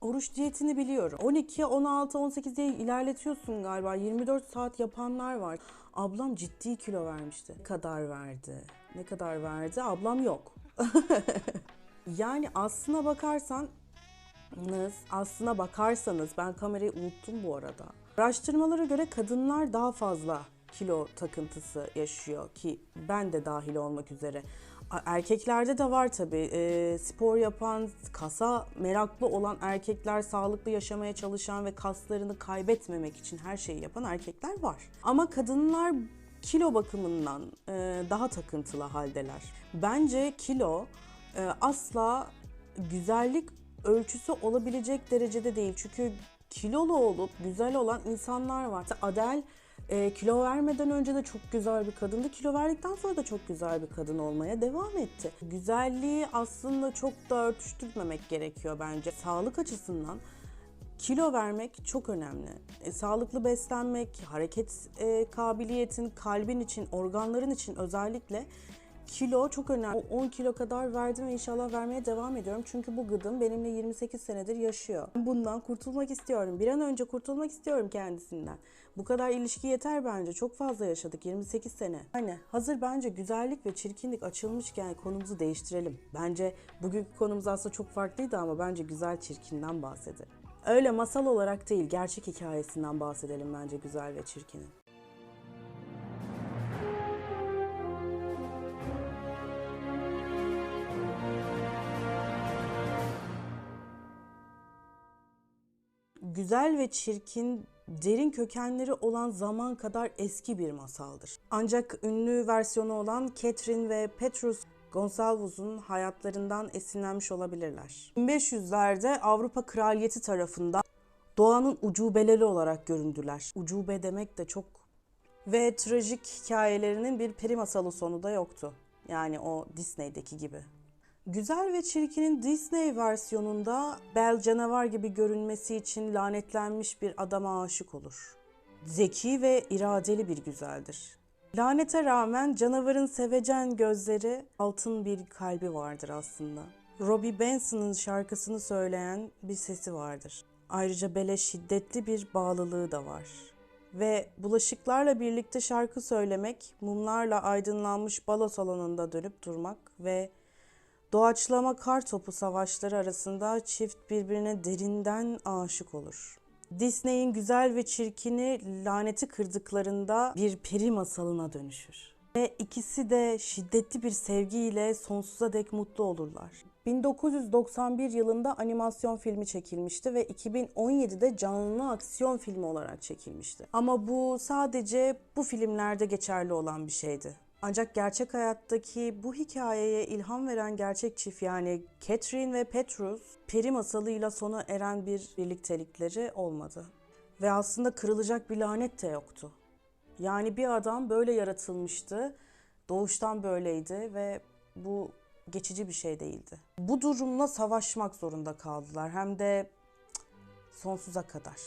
Oruç diyetini biliyorum. 12, 16, 18 diye ilerletiyorsun galiba. 24 saat yapanlar var. Ablam ciddi kilo vermişti. Ne kadar verdi? Ne kadar verdi? Ablam yok. yani aslına bakarsan aslına bakarsanız ben kamerayı unuttum bu arada. Araştırmalara göre kadınlar daha fazla kilo takıntısı yaşıyor ki ben de dahil olmak üzere. Erkeklerde de var tabii. Ee, spor yapan, kasa meraklı olan erkekler, sağlıklı yaşamaya çalışan ve kaslarını kaybetmemek için her şeyi yapan erkekler var. Ama kadınlar kilo bakımından e, daha takıntılı haldeler. Bence kilo e, asla güzellik ölçüsü olabilecek derecede değil. Çünkü kilolu olup güzel olan insanlar var. Adele e, kilo vermeden önce de çok güzel bir kadındı. Kilo verdikten sonra da çok güzel bir kadın olmaya devam etti. Güzelliği aslında çok da örtüştürmemek gerekiyor bence. Sağlık açısından kilo vermek çok önemli. E, sağlıklı beslenmek, hareket e, kabiliyetin, kalbin için, organların için özellikle kilo çok önemli. O 10 kilo kadar verdim ve inşallah vermeye devam ediyorum. Çünkü bu gıdım benimle 28 senedir yaşıyor. Bundan kurtulmak istiyorum. Bir an önce kurtulmak istiyorum kendisinden. Bu kadar ilişki yeter bence. Çok fazla yaşadık 28 sene. Hani hazır bence güzellik ve çirkinlik açılmışken konumuzu değiştirelim. Bence bugünkü konumuz aslında çok farklıydı ama bence güzel çirkinden bahsedelim. Öyle masal olarak değil, gerçek hikayesinden bahsedelim bence güzel ve çirkinin. Güzel ve çirkin derin kökenleri olan zaman kadar eski bir masaldır. Ancak ünlü versiyonu olan Catherine ve Petrus Gonsalvos'un hayatlarından esinlenmiş olabilirler. 1500'lerde Avrupa kraliyeti tarafından doğanın ucubeleri olarak göründüler. Ucube demek de çok ve trajik hikayelerinin bir peri masalı sonu da yoktu. Yani o Disney'deki gibi. Güzel ve Çirkin'in Disney versiyonunda Bel canavar gibi görünmesi için lanetlenmiş bir adama aşık olur. Zeki ve iradeli bir güzeldir. Lanete rağmen canavarın sevecen gözleri, altın bir kalbi vardır aslında. Robbie Benson'ın şarkısını söyleyen bir sesi vardır. Ayrıca Bel'e şiddetli bir bağlılığı da var. Ve bulaşıklarla birlikte şarkı söylemek, mumlarla aydınlanmış balo salonunda dönüp durmak ve Doğaçlama kar topu savaşları arasında çift birbirine derinden aşık olur. Disney'in güzel ve çirkini laneti kırdıklarında bir peri masalına dönüşür. Ve ikisi de şiddetli bir sevgiyle sonsuza dek mutlu olurlar. 1991 yılında animasyon filmi çekilmişti ve 2017'de canlı aksiyon filmi olarak çekilmişti. Ama bu sadece bu filmlerde geçerli olan bir şeydi. Ancak gerçek hayattaki bu hikayeye ilham veren gerçek çift yani Catherine ve Petrus peri masalıyla sona eren bir birliktelikleri olmadı. Ve aslında kırılacak bir lanet de yoktu. Yani bir adam böyle yaratılmıştı, doğuştan böyleydi ve bu geçici bir şey değildi. Bu durumla savaşmak zorunda kaldılar hem de sonsuza kadar.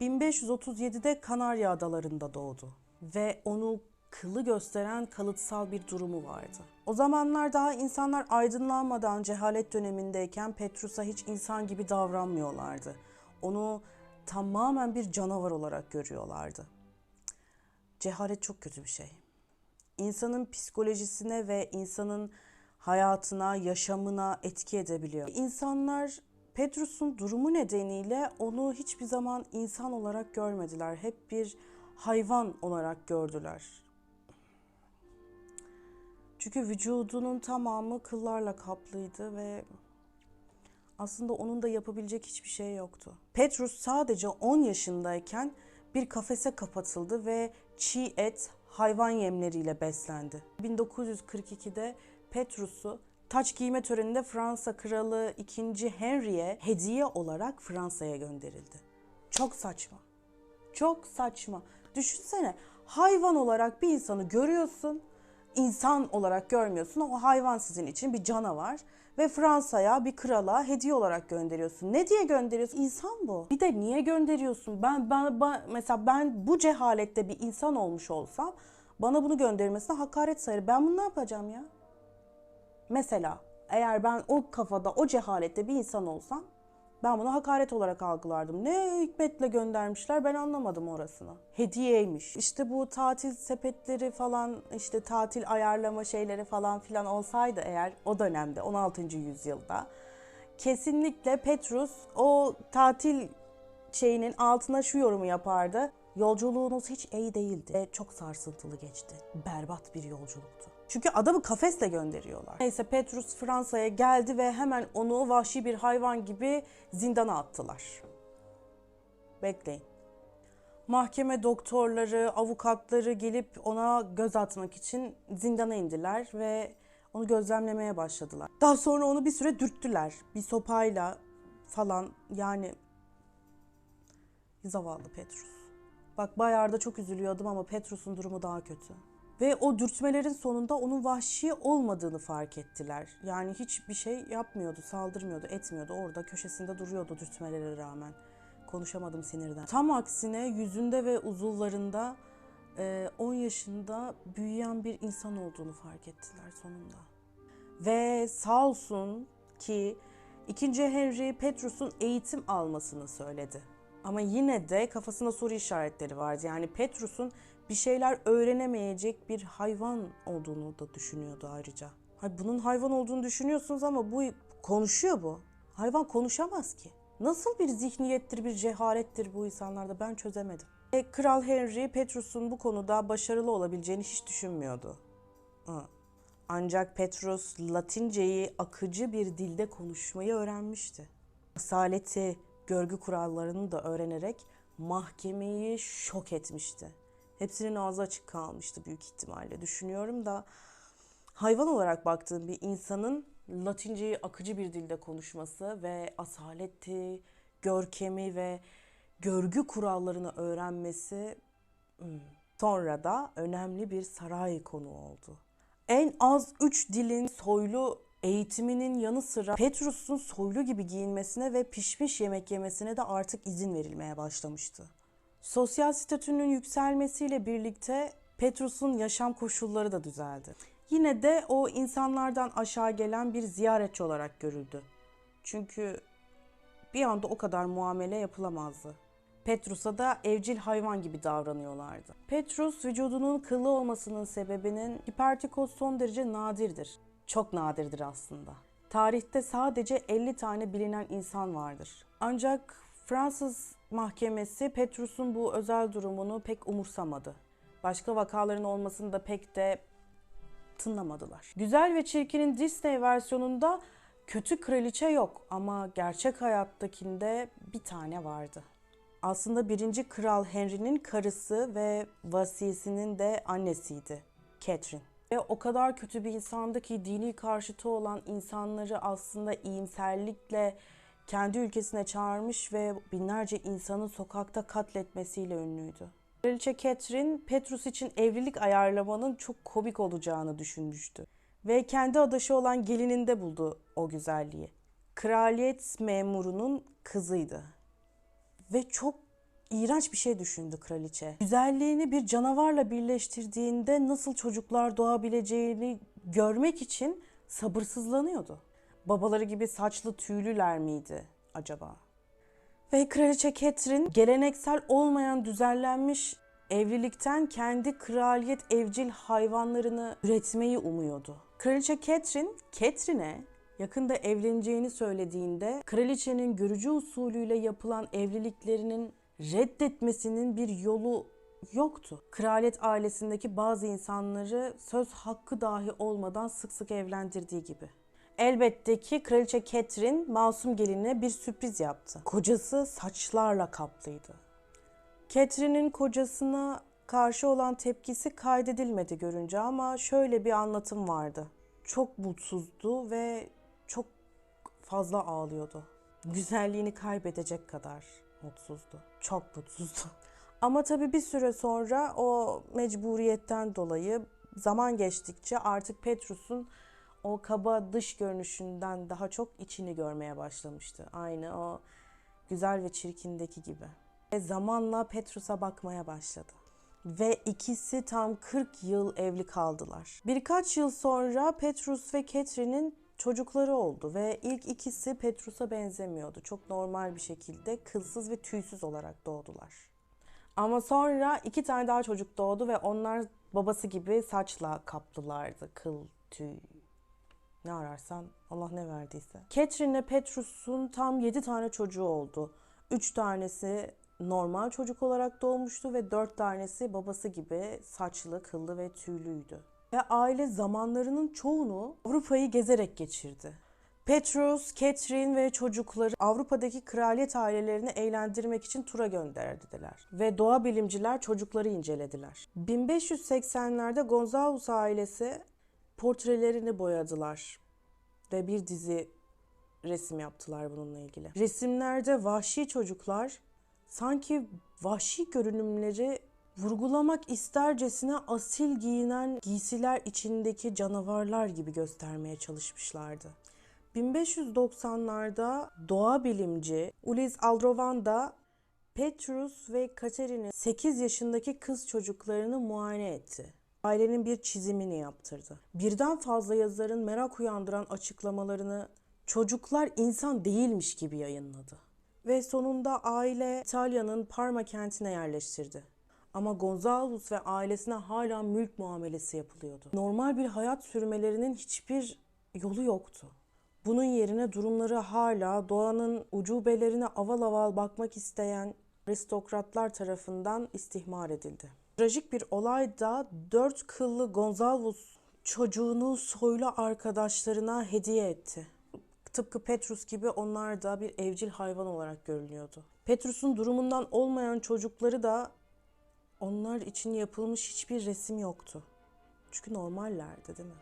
1537'de Kanarya Adaları'nda doğdu ve onu kılı gösteren kalıtsal bir durumu vardı. O zamanlar daha insanlar aydınlanmadan cehalet dönemindeyken Petrus'a hiç insan gibi davranmıyorlardı. Onu tamamen bir canavar olarak görüyorlardı. Cehalet çok kötü bir şey. İnsanın psikolojisine ve insanın hayatına, yaşamına etki edebiliyor. İnsanlar Petrus'un durumu nedeniyle onu hiçbir zaman insan olarak görmediler. Hep bir hayvan olarak gördüler. Çünkü vücudunun tamamı kıllarla kaplıydı ve aslında onun da yapabilecek hiçbir şey yoktu. Petrus sadece 10 yaşındayken bir kafese kapatıldı ve çiğ et, hayvan yemleriyle beslendi. 1942'de Petrus'u taç giyme töreninde Fransa Kralı 2. Henry'e hediye olarak Fransa'ya gönderildi. Çok saçma. Çok saçma. Düşünsene hayvan olarak bir insanı görüyorsun insan olarak görmüyorsun. O hayvan sizin için bir canavar ve Fransa'ya bir krala hediye olarak gönderiyorsun. Ne diye gönderiyorsun? İnsan bu. Bir de niye gönderiyorsun? Ben, ben, ben mesela ben bu cehalette bir insan olmuş olsam bana bunu göndermesine hakaret sayarım. Ben bunu ne yapacağım ya? Mesela eğer ben o kafada, o cehalette bir insan olsam Ben bunu hakaret olarak algılardım. Ne hikmetle göndermişler ben anlamadım orasını. Hediyeymiş. İşte bu tatil sepetleri falan işte tatil ayarlama şeyleri falan filan olsaydı eğer o dönemde 16. yüzyılda kesinlikle Petrus o tatil şeyinin altına şu yorumu yapardı. Yolculuğunuz hiç iyi değildi. Çok sarsıntılı geçti. Berbat bir yolculuktu. Çünkü adamı kafesle gönderiyorlar. Neyse Petrus Fransa'ya geldi ve hemen onu vahşi bir hayvan gibi zindana attılar. Bekleyin. Mahkeme doktorları, avukatları gelip ona göz atmak için zindana indiler ve onu gözlemlemeye başladılar. Daha sonra onu bir süre dürttüler. Bir sopayla falan yani zavallı Petrus. Bak bayağı da çok üzülüyordum ama Petrus'un durumu daha kötü. Ve o dürtmelerin sonunda onun vahşi olmadığını fark ettiler. Yani hiçbir şey yapmıyordu, saldırmıyordu, etmiyordu. Orada köşesinde duruyordu dürtmelere rağmen. Konuşamadım sinirden. Tam aksine yüzünde ve uzuvlarında e, 10 yaşında büyüyen bir insan olduğunu fark ettiler sonunda. Ve sağ olsun ki 2. Henry Petrus'un eğitim almasını söyledi. Ama yine de kafasında soru işaretleri vardı. Yani Petrus'un bir şeyler öğrenemeyecek bir hayvan olduğunu da düşünüyordu ayrıca. Hay bunun hayvan olduğunu düşünüyorsunuz ama bu konuşuyor bu. Hayvan konuşamaz ki. Nasıl bir zihniyettir, bir cehalettir bu insanlarda ben çözemedim. E, Kral Henry Petrus'un bu konuda başarılı olabileceğini hiç düşünmüyordu. Ancak Petrus Latinceyi akıcı bir dilde konuşmayı öğrenmişti. Asaleti, görgü kurallarını da öğrenerek mahkemeyi şok etmişti. Hepsinin ağzı açık kalmıştı büyük ihtimalle. Düşünüyorum da hayvan olarak baktığım bir insanın Latinceyi akıcı bir dilde konuşması ve asaleti, görkemi ve görgü kurallarını öğrenmesi hmm. sonra da önemli bir saray konu oldu. En az üç dilin soylu eğitiminin yanı sıra Petrus'un soylu gibi giyinmesine ve pişmiş yemek yemesine de artık izin verilmeye başlamıştı. Sosyal statünün yükselmesiyle birlikte Petrus'un yaşam koşulları da düzeldi. Yine de o insanlardan aşağı gelen bir ziyaretçi olarak görüldü. Çünkü bir anda o kadar muamele yapılamazdı. Petrus'a da evcil hayvan gibi davranıyorlardı. Petrus vücudunun kıllı olmasının sebebinin hipertikos son derece nadirdir. Çok nadirdir aslında. Tarihte sadece 50 tane bilinen insan vardır. Ancak Fransız mahkemesi Petrus'un bu özel durumunu pek umursamadı. Başka vakaların olmasını da pek de tınlamadılar. Güzel ve Çirkin'in Disney versiyonunda kötü kraliçe yok ama gerçek hayattakinde bir tane vardı. Aslında birinci Kral Henry'nin karısı ve vasiyesinin de annesiydi. Catherine. Ve o kadar kötü bir insandı ki dini karşıtı olan insanları aslında iyimserlikle kendi ülkesine çağırmış ve binlerce insanı sokakta katletmesiyle ünlüydü. Kraliçe Catherine, Petrus için evlilik ayarlamanın çok komik olacağını düşünmüştü. Ve kendi adaşı olan gelininde buldu o güzelliği. Kraliyet memurunun kızıydı. Ve çok iğrenç bir şey düşündü kraliçe. Güzelliğini bir canavarla birleştirdiğinde nasıl çocuklar doğabileceğini görmek için sabırsızlanıyordu. Babaları gibi saçlı tüylüler miydi acaba? Ve kraliçe Catherine geleneksel olmayan düzenlenmiş evlilikten kendi kraliyet evcil hayvanlarını üretmeyi umuyordu. Kraliçe Catherine, Catherine'e yakında evleneceğini söylediğinde kraliçenin görücü usulüyle yapılan evliliklerinin reddetmesinin bir yolu yoktu. Kraliyet ailesindeki bazı insanları söz hakkı dahi olmadan sık sık evlendirdiği gibi. Elbette ki Kraliçe Catherine masum gelinine bir sürpriz yaptı. Kocası saçlarla kaplıydı. Catherine'in kocasına karşı olan tepkisi kaydedilmedi görünce ama şöyle bir anlatım vardı. Çok mutsuzdu ve çok fazla ağlıyordu. Güzelliğini kaybedecek kadar mutsuzdu. Çok mutsuzdu. Ama tabii bir süre sonra o mecburiyetten dolayı zaman geçtikçe artık Petrus'un o kaba dış görünüşünden daha çok içini görmeye başlamıştı. Aynı o güzel ve çirkindeki gibi. Ve zamanla Petrus'a bakmaya başladı. Ve ikisi tam 40 yıl evli kaldılar. Birkaç yıl sonra Petrus ve Catherine'in çocukları oldu ve ilk ikisi Petrus'a benzemiyordu. Çok normal bir şekilde kılsız ve tüysüz olarak doğdular. Ama sonra iki tane daha çocuk doğdu ve onlar babası gibi saçla kaplılardı. Kıl, tüy, ne ararsan Allah ne verdiyse. Catherine ile Petrus'un tam 7 tane çocuğu oldu. 3 tanesi normal çocuk olarak doğmuştu ve 4 tanesi babası gibi saçlı, kıllı ve tüylüydü. Ve aile zamanlarının çoğunu Avrupa'yı gezerek geçirdi. Petrus, Catherine ve çocukları Avrupa'daki kraliyet ailelerini eğlendirmek için tura gönderdiler. Ve doğa bilimciler çocukları incelediler. 1580'lerde Gonzalez ailesi portrelerini boyadılar ve bir dizi resim yaptılar bununla ilgili. Resimlerde vahşi çocuklar sanki vahşi görünümleri vurgulamak istercesine asil giyinen giysiler içindeki canavarlar gibi göstermeye çalışmışlardı. 1590'larda doğa bilimci Ulis Aldrovanda Petrus ve Katerin'in 8 yaşındaki kız çocuklarını muayene etti. Ailenin bir çizimini yaptırdı. Birden fazla yazarın merak uyandıran açıklamalarını çocuklar insan değilmiş gibi yayınladı. Ve sonunda aile İtalya'nın Parma kentine yerleştirdi. Ama Gonzalez ve ailesine hala mülk muamelesi yapılıyordu. Normal bir hayat sürmelerinin hiçbir yolu yoktu. Bunun yerine durumları hala doğanın ucubelerine aval aval bakmak isteyen aristokratlar tarafından istihmar edildi. Trajik bir olay da dört kıllı Gonzalez çocuğunu soylu arkadaşlarına hediye etti. Tıpkı Petrus gibi onlar da bir evcil hayvan olarak görülüyordu. Petrus'un durumundan olmayan çocukları da onlar için yapılmış hiçbir resim yoktu. Çünkü normallerdi değil mi?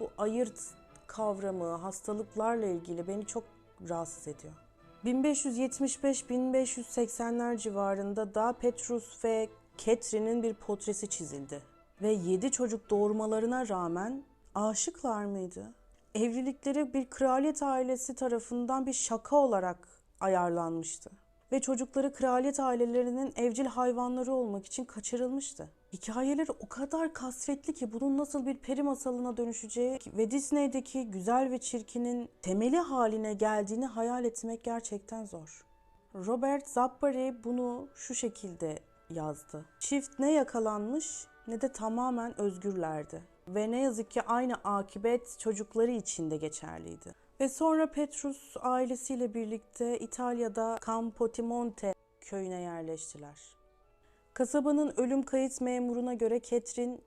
Bu ayırt kavramı hastalıklarla ilgili beni çok rahatsız ediyor. 1575-1580'ler civarında da Petrus ve Catherine'in bir portresi çizildi. Ve yedi çocuk doğurmalarına rağmen aşıklar mıydı? Evlilikleri bir kraliyet ailesi tarafından bir şaka olarak ayarlanmıştı. Ve çocukları kraliyet ailelerinin evcil hayvanları olmak için kaçırılmıştı. Hikayeleri o kadar kasvetli ki bunun nasıl bir peri masalına dönüşeceği ve Disney'deki güzel ve çirkinin temeli haline geldiğini hayal etmek gerçekten zor. Robert Zappari bunu şu şekilde yazdı. Çift ne yakalanmış ne de tamamen özgürlerdi. Ve ne yazık ki aynı akibet çocukları için de geçerliydi. Ve sonra Petrus ailesiyle birlikte İtalya'da Campotimonte köyüne yerleştiler. Kasabanın ölüm kayıt memuruna göre Catherine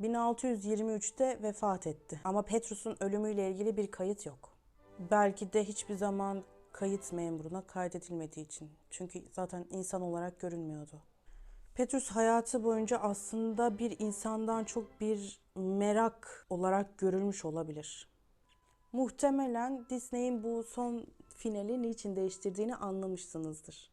1623'te vefat etti. Ama Petrus'un ölümüyle ilgili bir kayıt yok. Belki de hiçbir zaman kayıt memuruna kaydedilmediği için. Çünkü zaten insan olarak görünmüyordu. Petrus hayatı boyunca aslında bir insandan çok bir merak olarak görülmüş olabilir. Muhtemelen Disney'in bu son finali niçin değiştirdiğini anlamışsınızdır.